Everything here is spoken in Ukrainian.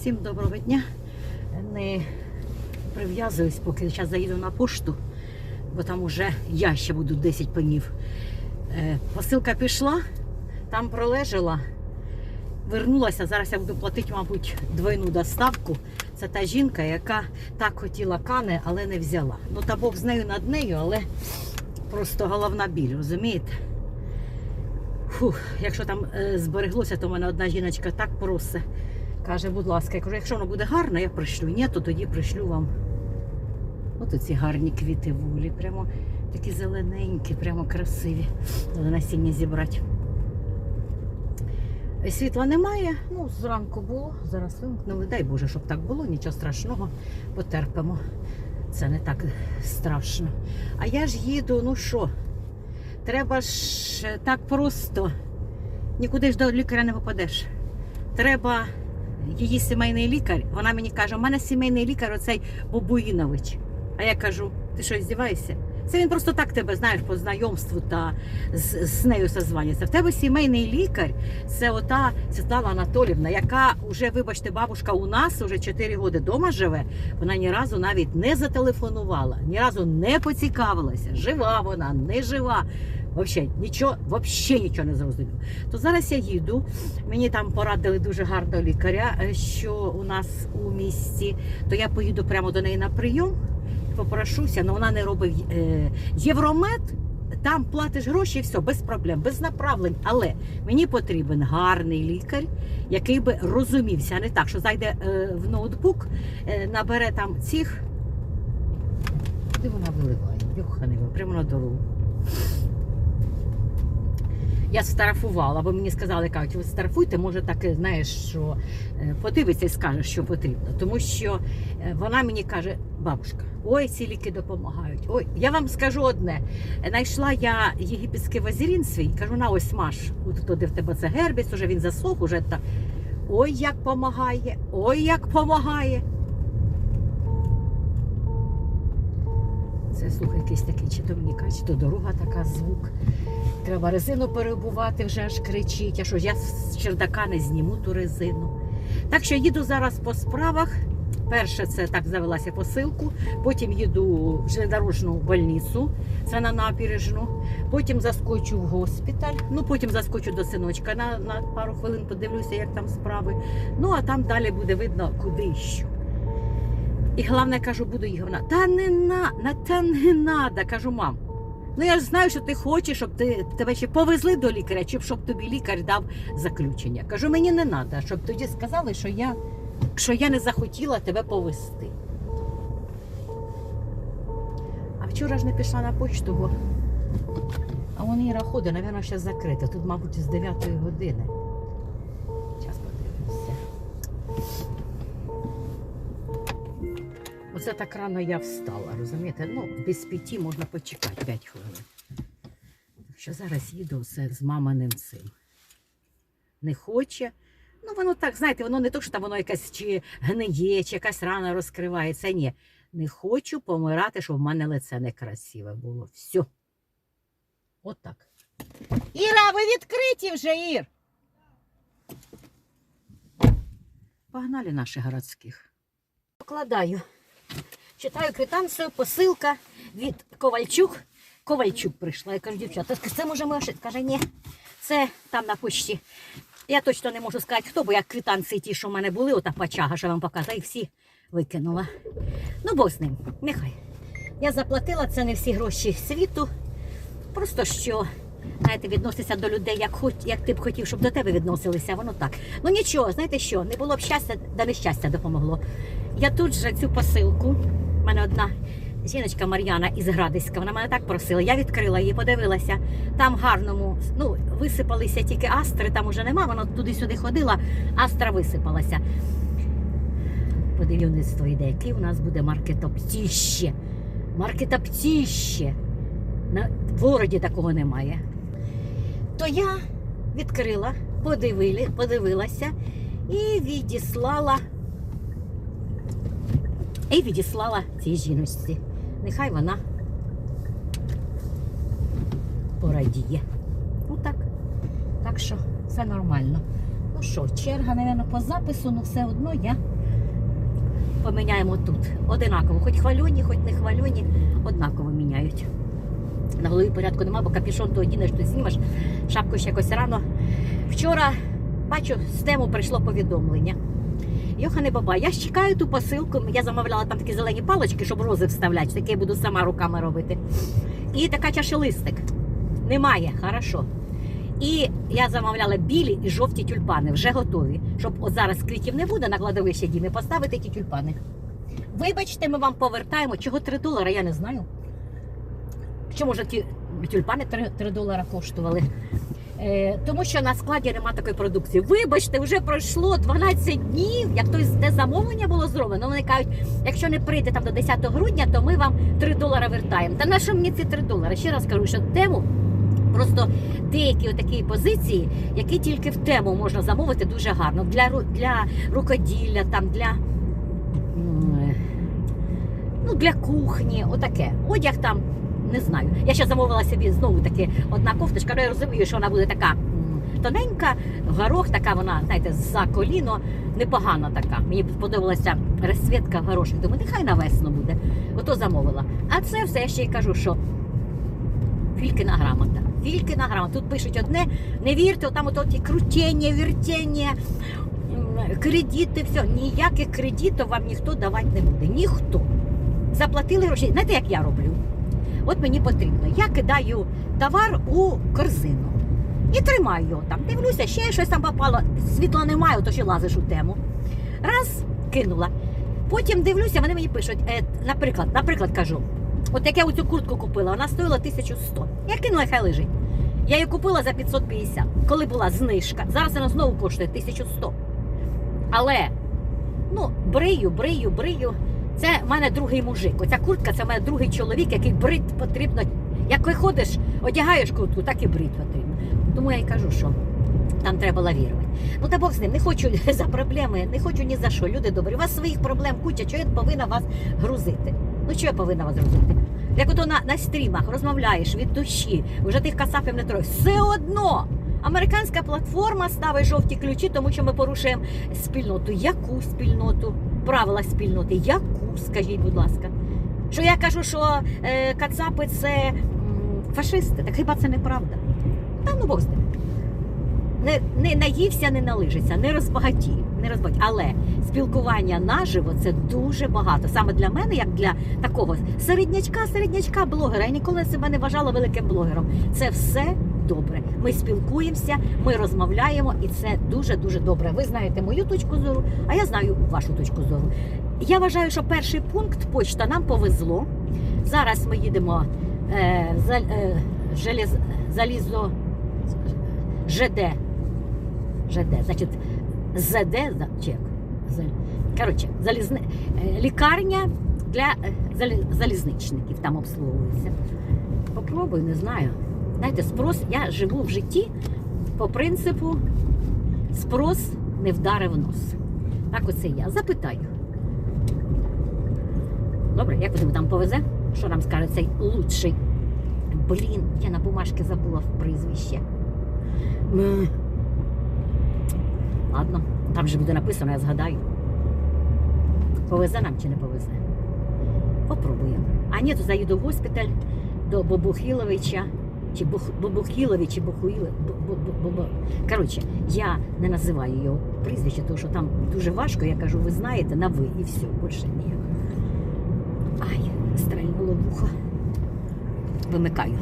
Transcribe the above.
Всім доброго дня. Не прив'язуюсь, поки зараз заїду на пошту, бо там уже я ще буду 10 пенів. Е, Посилка пішла, там пролежала, вернулася. Зараз я буду платити, мабуть, двойну доставку. Це та жінка, яка так хотіла кани, але не взяла. Ну та Бог з нею над нею, але просто головна біль, розумієте? Фух, якщо там е, збереглося, то в мене одна жіночка так просить. Каже, будь ласка, я кажу, якщо воно буде гарно, я пришлю. Ні, то тоді пришлю вам. От ці гарні квіти вулі, прямо такі зелененькі, прямо красиві. Треба насіння зібрати. Світла немає, ну зранку було, зараз вимкнули. Дай Боже, щоб так було, нічого страшного, потерпимо. Це не так страшно. А я ж їду, ну що, треба ж е, так просто. Нікуди ж до лікаря не попадеш. Треба її сімейний лікар. Вона мені каже, у мене сімейний лікар оцей Бобуїнович. А я кажу, ти що, здіваєшся? Це він просто так тебе знаєш по знайомству та з, з нею созванюється. В тебе сімейний лікар це ота Світлана Анатолівна, яка вже, вибачте, бабушка у нас уже 4 роки вдома живе. Вона ні разу навіть не зателефонувала, ні разу не поцікавилася, жива вона, не жива. Взагалі нічого, взагалі нічого не зрозуміло. То зараз я їду. Мені там порадили дуже гарного лікаря, е, що у нас у місті. То я поїду прямо до неї на прийом, попрошуся, але вона не робить е, євромед. Там платиш гроші, і все, без проблем, без направлень. Але мені потрібен гарний лікар, який би розумівся, а не так, що зайде е, в ноутбук, е, набере там цих. Куди вона виливає? Йохане, прямо на дорогу. Я сфотографувала, бо мені сказали, кажуть, ви сфотографуйте, може так, е, знаєш, що е, подивиться і скаже, що потрібно. Тому що е, вона мені каже, бабушка, ой, ці ліки допомагають. Ой, я вам скажу одне. Знайшла я єгипетський вазелін свій, кажу, на ось маш, от туди в тебе це гербіс, уже він засох, уже та. Ой, як помагає, ой, як помагає. Це слухай, якийсь такий, чи чи то дорога така звук. Треба резину перебувати, вже аж кричить. А що ж я з чердака не зніму ту резину. Так що їду зараз по справах. Перше, це так завелася посилку, потім їду в железнодорожну больницю, це на набережну, потім заскочу в госпіталь, ну потім заскочу до синочка на, на пару хвилин, подивлюся, як там справи. Ну а там далі буде видно, куди що. І головне, кажу, буду їхати. Вона, та не на, на та не надо. Кажу, мам. Ну я ж знаю, що ти хочеш, щоб ти тебе ще повезли до лікаря, чи щоб тобі лікар дав заключення. Кажу, мені не треба, щоб тоді сказали, що я, що я не захотіла тебе повезти. А вчора ж не пішла на почту, бо а вони і раходи, мабуть, ще закрита. Тут, мабуть, з 9 години. Оце так рано я встала, розумієте? Ну, без п'яті можна почекати 5 хвилин. Так що зараз їду все з маминим цим. Не хоче. Ну, воно так, знаєте, воно не то, що там воно якась чи гниє, чи якась рана розкривається. Ні. Не хочу помирати, щоб в мене лице некрасиве було. Все. От так. Іра, ви відкриті вже, Ір. Погнали наших городських. Покладаю. Читаю квитанцію, посилка від Ковальчук. Ковальчук прийшла. Я кажу, дівчата, це може шит? Каже, ні, це там на почті. Я точно не можу сказати, хто, бо як квитанції ті, що в мене були, ота пачага, що я вам показала, їх всі викинула. Ну, Бог з ним, нехай. Я заплатила це не всі гроші світу. Просто що, знаєте, відноситься до людей, як, хоч, як ти б хотів, щоб до тебе відносилися, воно так. Ну нічого, знаєте що, не було б щастя, да нещастя допомогло. Я тут же цю посилку, в мене одна жіночка Мар'яна із Градиська, вона мене так просила, я відкрила її, подивилася. Там гарному, ну, висипалися тільки астри, там уже нема, вона туди-сюди ходила, астра висипалася. Подивівництво йде, який у нас буде маркетоптіще. Маркетоптіще. В городі такого немає. То я відкрила, подивили, подивилася і відіслала. І відіслала цій жіночці. Нехай вона порадіє. Ну так. Так що все нормально. Ну що, черга, мабуть, по запису, ну все одно я поміняємо тут. Одинаково. Хоч хвальоні, хоч не хвальоні, однаково міняють. На голові порядку нема, бо капюшон то одінеш, то знімеш. Шапку ще якось рано. Вчора, бачу, з тему прийшло повідомлення. Йохане баба, я ж чекаю ту посилку. Я замовляла там такі зелені палички, щоб рози вставляти. Таке я буду сама руками робити. І така чашелистик. Немає, хорошо. І я замовляла білі і жовті тюльпани, вже готові. Щоб от зараз квітів не буде на кладовище діми, поставити ті тюльпани. Вибачте, ми вам повертаємо. Чого 3 долари, я не знаю. Що може ті тюльпани 3, 3 долара коштували? Е, тому що на складі нема такої продукції. Вибачте, вже пройшло 12 днів, як хтось те замовлення було зроблено. Вони кажуть, якщо не прийде там до 10 грудня, то ми вам 3 долари вертаємо. Та на що мені ці 3 долари? Ще раз кажу, що тему просто деякі отакі позиції, які тільки в тему можна замовити дуже гарно. Для, для рукоділля, там для. Ну, для кухні, отаке. Одяг там, не знаю. Я ще замовила собі знову таки одна кофточка, але я розумію, що вона буде така тоненька, горох, така вона, знаєте, за коліно, непогана така. Мені сподобалася розцвітка горошок. Думаю, нехай на весну буде. Ото замовила. А це все я ще й кажу, що Фількина грамота. Фількина грамота. Тут пишуть одне, не вірте, там ото ті крутіння, вертіння, кредити, все. Ніяких кредитів вам ніхто давати не буде. Ніхто. Заплатили гроші. Знаєте, як я роблю? От мені потрібно. Я кидаю товар у корзину і тримаю його там. Дивлюся, ще щось там попало. Світла немає, то ще лазиш у тему. Раз, кинула. Потім дивлюся, вони мені пишуть, е, наприклад, наприклад, кажу, от як я оцю куртку купила, вона стоїла 1100. Я кинула, хай лежить. Я її купила за 550, коли була знижка. Зараз вона знову коштує 1100. Але, ну, брию, брию, брию. Це в мене другий мужик. Оця куртка це в мене другий чоловік, який брить потрібно. Як виходиш, одягаєш куртку, так і брить потрібно. Тому я й кажу, що там треба лавірувати. Ну та Бог з ним, не хочу за проблеми, не хочу ні за що. Люди добрі. У вас своїх проблем куча, чого я повинна вас грузити? Ну чого я повинна вас грузити? Як ото на, на стрімах розмовляєш від душі, вже тих касапів не троє. Все одно. Американська платформа ставить жовті ключі, тому що ми порушуємо спільноту. Яку спільноту? Правила спільноти. Яку, скажіть, будь ласка. Що я кажу, що е, кацапи це фашисти, так хіба це неправда? Та ну Бог з. Не, не наївся, не налижиться, не розбагатів, не розбагатів. Але спілкування наживо це дуже багато. Саме для мене, як для такого середнячка, середнячка блогера. Я ніколи себе не вважала великим блогером. Це все добре. Ми спілкуємося, ми розмовляємо, і це дуже дуже добре. Ви знаєте мою точку зору, а я знаю вашу точку зору. Я вважаю, що перший пункт почта нам повезло. Зараз ми їдемо е, за, е, желез, залізо ЖД. ЖД, значить, ЗД? З- Коротше, залізни... е, лікарня для е, залізничників там обслуговується. Попробую, не знаю. Знаєте, спрос, я живу в житті по принципу спрос не вдарив нос. Так оце я. Запитаю. Добре, як ви там повезе? Що нам скаже цей лучший? Блін, я на бумажки забула прізвище. Ладно, там же буде написано, я згадаю. Повезе нам чи не повезе? Попробуємо. А ні, то заїду в госпіталь до Бобухіловича. Чи Бобухілові, чи бу- Коротше, я не називаю його прізвище, тому що там дуже важко. Я кажу, ви знаєте, на ви і все, більше ні. Ай, стрельнуло вухо. Вимикаю.